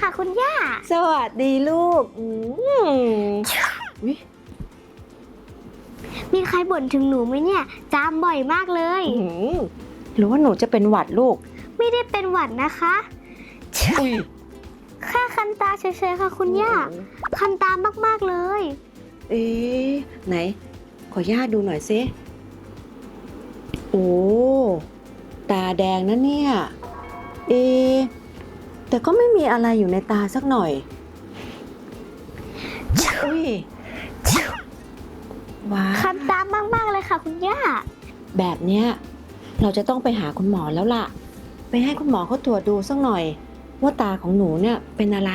ค่ะคุณย่า สวัสดีลูกอืมวิมีใครบ่นถึงหนูไหมเนี่ย จามบ่อยมากเลยอื้อหือหรือว่าหนูจะเป็นหวัดลูก ไม่ได้เป็นหวัดนะคะ อุ้ยแค่คันตาเฉยๆค่ะคุณย่า คันตามากๆเลย เอ๊ะไหน ขอย่าดูหน่อยซิโอ้ ตาแดงนะเนี่ย เอะ แต่ก็ไม่มีอะไรอยู่ในตาสักหน่อย อุ้ยว้าคันตามาก ๆ เลยค่ะ คุณย่า แบบเนี้ยเราจะต้องไปหาคุณหมอแล้วล่ะ ไปให้คุณหมอเขาตรวจดูสักหน่อย ว่าตาของหนูเนี่ยเป็นอะไร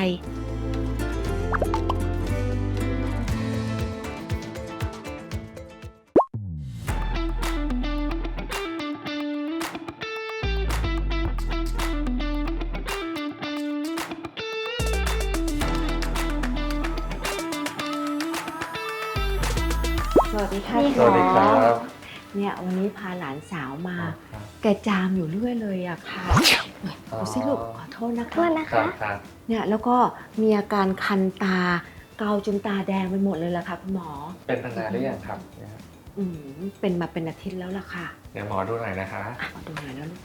สวัสดีค่ะสคุณวัหสมดีอครับเนี่ยวันนี้พาหลานสาวมา แกจามอยู่เรื่อยเลยอะค่ะดูสิลูกขอโทษนะโทคะษนะครัคะบครับเนี่ยแล้วก็มีอาการคันตา เกาจนตาแดงไปหมดเลยล่ะค่ะคุณหมอ เป็นมานานหรือยังครับเนี่ยอืมเป็นมาเป็นอาทิตย์แล้วล่ะค่ะ เดี๋ยวหมอดูหน่อยนะคะอะขอดูหน่อยแล้วลูก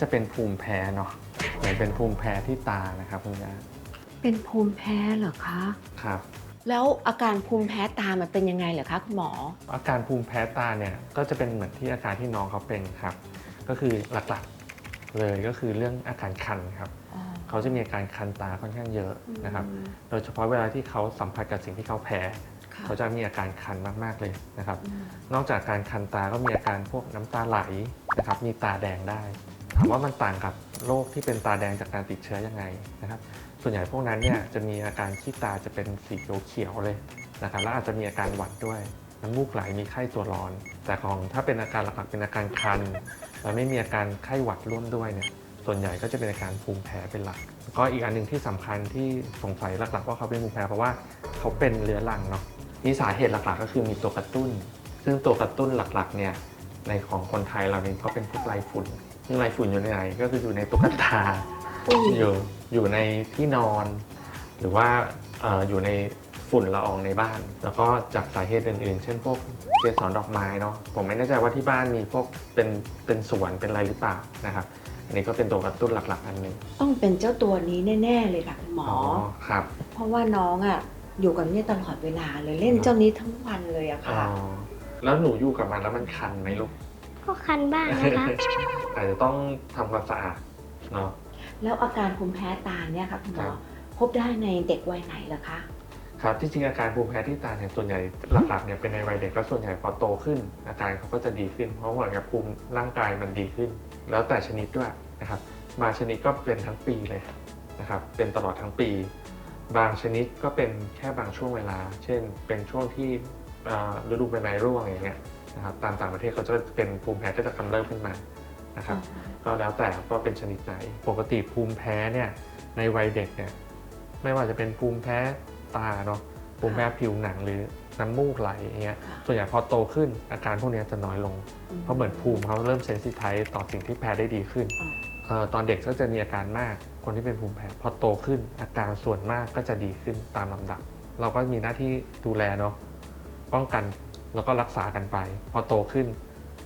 จะเป็นภูมิแพ้เนาะเหมือนเป็นภูมิแพ้ที่ตานะครับคุณย่าเป็นภูมิแพ้เหรอคะ ครับ แล้วอาการภูมิแพ้ตามันเป็นยังไงเหรอคะคุณหมอ อาการภูมิแพ้ตาเนี่ยก็จะเป็นเหมือนที่อาการที่น้องเขาเป็นครับ ก็คือหลักๆเลยก็คือเรื่องอาการคันครับเขาจะมีอาการคันตาค่อนข้างเยอะนะครับ โดยเฉพาะเวลาที่เขาสัมผัสกับสิ่งที่เขาแพ้ค่ะเขาจะมีอาการคันมากๆเลยนะครับอืมนอกจากการคันตาก็มีอาการพวกน้ำตาไหลนะครับ มีตาแดงได้ ถามว่ามันต่างกับโรคที่เป็นตาแดงจากการติดเชื้อยังไงนะครับ ส่วนใหญ่พวกนั้นเนี่ยจะมีอาการที่ตาจะเป็นสีเขียวๆเลยนะครับแล้วอาจจะมีอาการหวัดด้วยน้ำมูกไหลมีไข้ตัวร้อน แต่ของถ้าเป็นอาการหลักๆเป็นอาการคันแล้วไม่มีอาการไข้หวัดร่วมด้วยเนี่ยส่วนใหญ่ก็จะเป็นอาการภูมิแพ้เป็นหลัก ก็อีกอันหนึ่งที่สำคัญที่สงสัยหลักๆว่าเขาเป็นภูมิแพ้เพราะว่าเขาเป็นเรื้อรังเนาะมีสาเหตุหลักๆ ก็คือมีตัวกระตุ้น ซึ่งตัวกระตุ้นหลักๆเนี่ยในของคนไทยเราเนี่ยก็เป็นพวกไรฝุ่น ซึ่งไรฝุ่นอยู่ในไหนก็คืออยู่ในตุ๊กตาอยู่อยู่ในที่นอน หรือว่าเอ่ออยู่ในฝุ่นละอองในบ้าน แล้วก็จากสาเหตุอื่นๆ เช่นพวกเกสรดอกไม้เนาะผมไม่แน่ใจว่าที่บ้านมีพวกเป็นเป็นสวนเป็นอะไรหรือเปล่านะครับอันนี้ก็เป็นตัวกระตุ้นหลักๆ อันหนึ่งต้องเป็นเจ้าตัวนี้แน่ ๆ เลยค่ะคุณหมอครับ เพราะว่าน้องอะอยู่กับเนี่ยตลอดเวลาเลยเล่นเจ้านี้ทั้งวันเลยอะอ๋อค่ะแล้วหนูอยู่กับมันแล้วมันคันไหมลูกก็คันบ้างนะคะ อาจจะต้องทำความสะอาดเนาะ แล้วอาการภูมิแพ้ตาเนี่ยค่ะคุณหมครัอบ พบได้ในเด็กวัยไหนเหรอคะครับที่จริงอาการภูมิแพ้ที่ตาเนี่ยส่วนใหญ่หลักๆเนี่ยเป็นในวัยเด็กแล้วส่วนใหญ่พอโตขึ้น อาการเขาก็จะดีขึ้น เพราะเหมือนกับภูมิร่างกายมันดีขึ้น แล้วแต่ชนิดด้วยนะครับบางชนิดก็เป็นทั้งปีเลยนะครับเป็นตลอดทั้งปี บางชนิดก็เป็นแค่บางช่วงเวลา เช่น เป็นช่วงที่เอ่อฤดูใบไม้ร่วงอย่างเงี้ยนะครับตามต่างประเทศเขาจะเป็นภูมิแพ้ก็จะกำเริบขึ้นมา นะครับก็แล้วแต่ว่าเป็นชนิดไหน ปกติภูมิแพ้เนี่ยในวัยเด็กเนี่ยไม่ว่าจะเป็นภูมิแพ้ตาเนาะภูมิแพ้ผิวหนังหรือน้ำมูกไหลอย่างเงี้ยค่ะส่วนใหญ่พอโตขึ้นอาการพวกเนี้ยจะน้อยลง เพราะเหมือนภูมิเขาเริ่มเซนซิไทส์ต่อสิ่งที่แพ้ได้ดีขึ้นอ๋อเอ่อตอนเด็กก็จะมีอาการมาก คนที่เป็นภูมิแพ้พอโตขึ้น อาการส่วนมากก็จะดีขึ้นตามลำดับ เราก็มีหน้าที่ดูแลเนาะป้องกันแล้วก็รักษากันไป พอโตขึ้น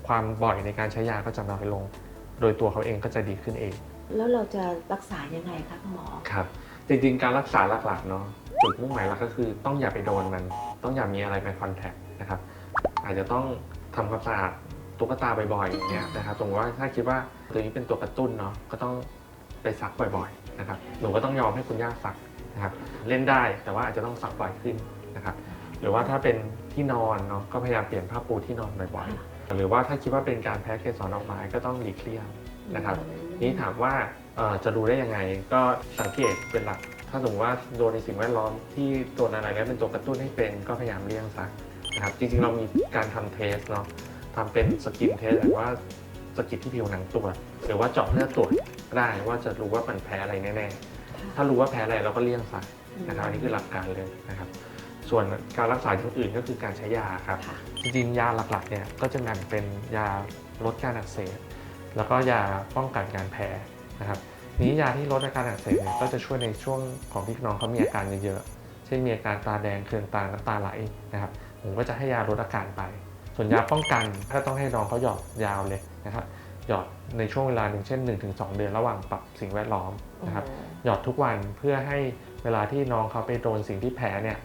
ความบ่อยในการใช้ยาก็จะน้อยลง โดยตัวเขาเองก็จะดีขึ้นเองแล้วเราจะรักษายังไงคะคุณหมอ ครับ จริงๆ การรักษาหลักๆเนาะจุดมุ่งหมายหลักก็คือต้องอย่าไปโดนมัน ต้องอย่ามีอะไรไปคอนแทคนะครับ อาจจะต้องทำความสะอาดตุ๊กตาบ่อยๆอย่างเงี้ยนะครับสมมติว่าถ้าคิดว่าตัวนี้เป็นตัวกระตุ้นเนาะก็ต้องไปซักบ่อยๆนะครับหนูก็ต้องยอมให้คุณย่าซักนะครับเล่นได้แต่ว่าอาจจะต้องซักบ่อยขึ้นนะครับหรือว่าถ้าเป็นที่นอนเนาะก็พยายามเปลี่ยนผ้าปูที่นอนบ่อยๆ หรือว่าถ้าคิดว่าเป็นการแพ้เกสรดอกไม้ก็ต้องหลีกเลี่ยงนะครับ นี่ถามว่าเอ่อจะรู้ได้ยังไงก็สังเกตเป็นหลัก ถ้าสมมติว่าโดนในสิ่งแวดล้อมที่ตัวอะไรแล้วเป็นตัวกระตุ้นให้เป็นก็พยายามเลี่ยงซะนะครับจริงๆเรามีการทำเทสเนาะทำเป็นสกินเทสหรือว่าสะกิดที่ผิวหนังตรวจหรือว่าเจาะเลือดตรวจก็ได้ว่าจะรู้ว่ามันแพ้อะไรแน่ๆถ้ารู้ว่าแพ้อะไรเราก็เลี่ยงซะนะครับอันนี้คือหลักการเลยนะครับ ส่วนการรักษาอย่างอื่นก็คือการใช้ยาครับค่ะจริงๆ ยาหลักๆเนี่ยก็จะแบ่งเป็นยาลดการอักเสบแล้วก็ยาป้องกันการแพ้นะครับนี้ยาที่ลดอาการอักเสบเนี่ยก็จะช่วยในช่วงของที่น้องเขามีอาการเยอะๆ เช่นมีอาการตาแดงเคืองตาน้ำตาไหลนะครับผมก็จะให้ยาลดอาการไป ส่วนยาป้องกันถ้าต้องให้น้องเขาหยอดยาวเลยนะครับหยอดในช่วงเวลาหนึ่งเช่น 1-2 เดือนระหว่างปรับสิ่งแวดล้อมนะครับหยอดทุกวันเพื่อให้เวลาที่น้องเขาไปโดนสิ่งที่แพ้เนี่ย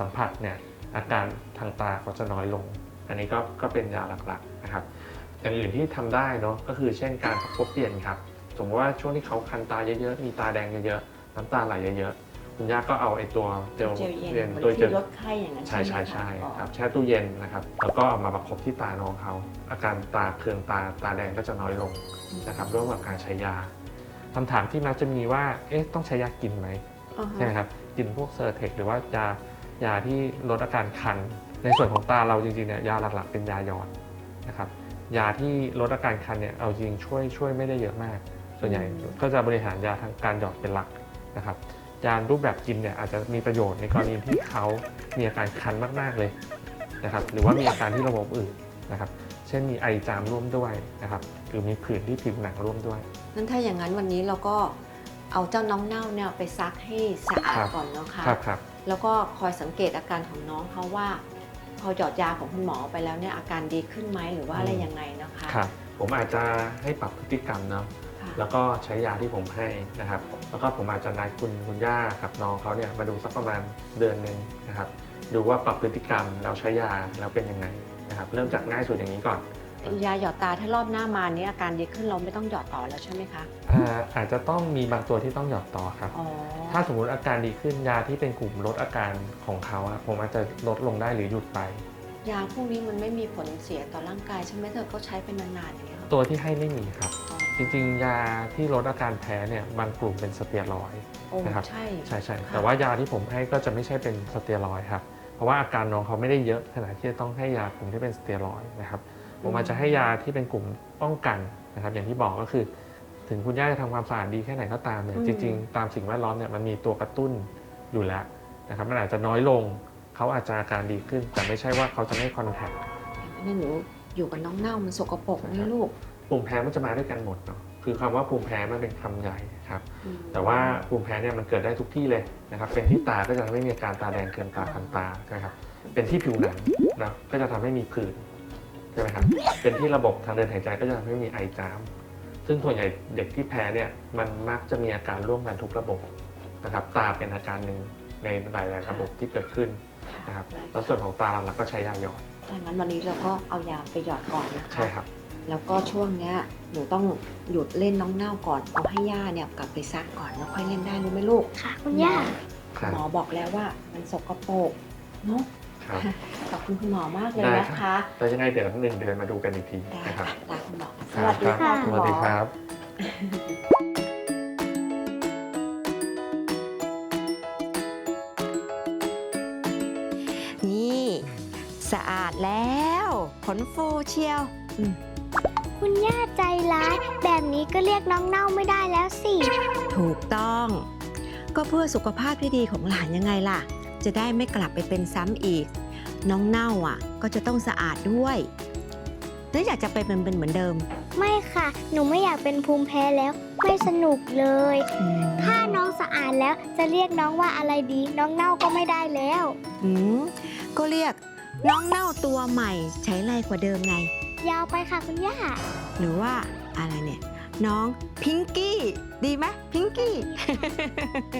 สัมผัสเนี่ยอาการทางตาก็จะน้อยลง อันนี้ก็ก็เป็นยาหลักๆนะครับ อย่างอื่นที่ทำได้เนาะก็คือเช่นการประคบเปลี่ยนครับ สมมติว่าช่วงที่เขาคันตาเยอะๆ มีตาแดงเยอะๆ น้ำตาไหลเยอะๆ คุณย่าก็เอาไอ้ตัวเจลเจลเย็นเย็นเหมือนตัวเจที่ลลดไข้อย่างนั้นใช่ไหมใช่คะใช่อ๋อครับแช่ตู้เย็นนะครับ แล้วก็เอามาประคบที่ตาน้องเขา อาการตาเคืองตาตาแดงก็จะน้อยลงนะครับร่วมกับการใช้ยาคำถามที่มักจะมีว่า เอ๊ะ ต้องใช้ยากินไหมอ่าฮะใช่ไหมครับ กินพวกเซอร์เทคหรือว่ายา ยาที่ลดอาการคัน ในส่วนของตาเราจริงๆเนี่ยยาหลักๆ เป็นยาหยอดนะครับยาที่ลดอาการคันเนี่ยเอาจริงช่วยช่วยไม่ได้เยอะมาก ส่วนใหญ่ก็จะบริหารยาทางการหยอดเป็นหลักนะครับยารูปแบบกินเนี่ยอาจจะมีประโยชน์ในกรณีที่เขามีอาการคันมากๆเลยนะครับหรือว่ามีอาการที่ระบบอื่นนะครับเช่นมีไอจามร่วมด้วยนะครับหรือมีผื่นที่ผิวหนังร่วมด้วยงั้นถ้าอย่างนั้นวันนี้เราก็เอาเจ้าน้องเน่าเนี่ยไปซักให้สะอาดครับก่อนเนาะค่ะครับครับ แล้วก็คอยสังเกตอาการของน้องเขาว่า พอหยอดยาของคุณหมอไปแล้วเนี่ยอาการดีขึ้นไหมหรือว่าอะไรยังไงนะคะครับผมอาจจะให้ปรับพฤติกรรมเนาะค่ะแล้วก็ใช้ยาที่ผมให้นะครับ แล้วก็ผมอาจจะนัดคุณคุณย่ากับน้องเขาเนี่ยมาดูสักประมาณเดือนหนึ่งนะครับ ดูว่าปรับพฤติกรรมแล้วใช้ยาแล้วเป็นยังไงนะครับ เริ่มจากง่ายสุดอย่างนี้ก่อน ยาหยอดตาถ้ารอบหน้ามานี้อาการดีขึ้นเราไม่ต้องหยอดต่อแล้วใช่ไหมคะอ่าอาจจะต้องมีบางตัวที่ต้องหยอดต่อครับ อ๋อถ้าสมมุติอาการดีขึ้นยาที่เป็นกลุ่มลดอาการของเขาอะผมอาจจะลดลงได้หรือหยุดไป ยาพวกนี้มันไม่มีผลเสียต่อร่างกายใช่ไหมเธอก็ใช้เป็นนานๆอย่างเงี้ยตัวที่ให้ไม่มีครับ อ๋อจริงๆ ยาที่ลดอาการแพ้เนี่ยบางกลุ่มเป็นสเตียรอยด์ โอ้นะครับ ใช่ ใช่ใช่ค่ะ แต่ว่ายาที่ผมให้ก็จะไม่ใช่เป็นสเตียรอยด์ครับเพราะว่าอาการน้องเขาไม่ได้เยอะขนาดที่จะต้องให้ยากลุ่มที่เป็นสเตียรอยด์นะครับ ผมอาจจะให้ยาที่เป็นกลุ่มป้องกันนะครับ อย่างที่บอกก็คือ ถึงคุณย่าจะทำความสะอาดดีแค่ไหนก็ตามเนี่ยอืมจริง ๆ ตามสิ่งแวดล้อมเนี่ยมันมีตัวกระตุ้นอยู่แล้วนะครับมันอาจจะน้อยลงเขาอาจจะอาการดีขึ้น แต่ไม่ใช่ว่าเขาจะไม่คอนแทคนี่หนูอยู่กับน้องเน่ามันสกปรกนี่ลูกภูมิแพ้มันจะมาด้วยกันหมดเนาะคือคำว่าภูมิแพ้มันเป็นคำใหญ่ครับอืมแต่ว่าภูมิแพ้เนี่ยมันเกิดได้ทุกที่เลยนะครับเป็นที่ตาก็จะทำให้มีอาการตาแดงเกินตาคันตาใช่ไหมครับเป็นที่ผิวหนังนะก็จะทำให้มีผื่น ใช่ไหมครับ เป็นที่ระบบทางเดินหายใจก็จะทำให้มีไอจาม ซึ่งส่วนใหญ่เด็กที่แพ้เนี่ยมันมักจะมีอาการร่วมกันทุกระบบนะครับ ตาเป็นอาการหนึ่งในหลายๆระบบที่เกิดขึ้นนะครับ แล้วส่วนของตาเราก็ใช้ยาหยอดถ้างั้นวันนี้เราก็เอายาไปหยอดก่อนนะคะ ใช่ครับ แล้วก็ช่วงเนี้ยหนูต้องหยุดเล่นน้องเน่าก่อนเอาให้ย่าเนี่ยกลับไปซักก่อนแล้วค่อยเล่นได้รู้ไหมลูกค่ะคุณย่า ครับ หมอบอกแล้วว่ามันสกปรกเนาะ ครับ ขอบคุณคุณหมอมากเลยได้นะครัคะ บแล้วยังไงเดี๋ยวหนึ่งเดือนมาดูกันอีกทีได้นะครับค่ะลาคุณหมอสครับวัสดีค่ะรับคุสณหมวัสอดีครับ นี่ สะอาดแล้วขนฟูเชียว คุณย่าใจร้าย แบบนี้ก็เรียกน้องเน่าไม่ได้แล้วสิ ถูกต้อง ก็เพื่อสุขภาพที่ดีของหลานยังไงล่ะ จะได้ไม่กลับไปเป็นซ้ำอีก น้องเน่าอะ ก็จะต้องสะอาดด้วยหรืออยากจะไปเป็นเป็นเหมือนเดิม ไม่ค่ะ หนูไม่อยากเป็นภูมิแพ้แล้ว ไม่สนุกเลย ถ้าน้องสะอาดแล้วจะเรียกน้องว่าอะไรดี น้องเน่าก็ไม่ได้แล้วอืมก็เรียกน้องเน่าตัวใหม่ใช้ไรกว่าเดิมไง ยาวไปค่ะคุณย่า หรือว่าอะไรเนี่ย น้องพิงกี้ ดีไหมพิงกี้เนอะ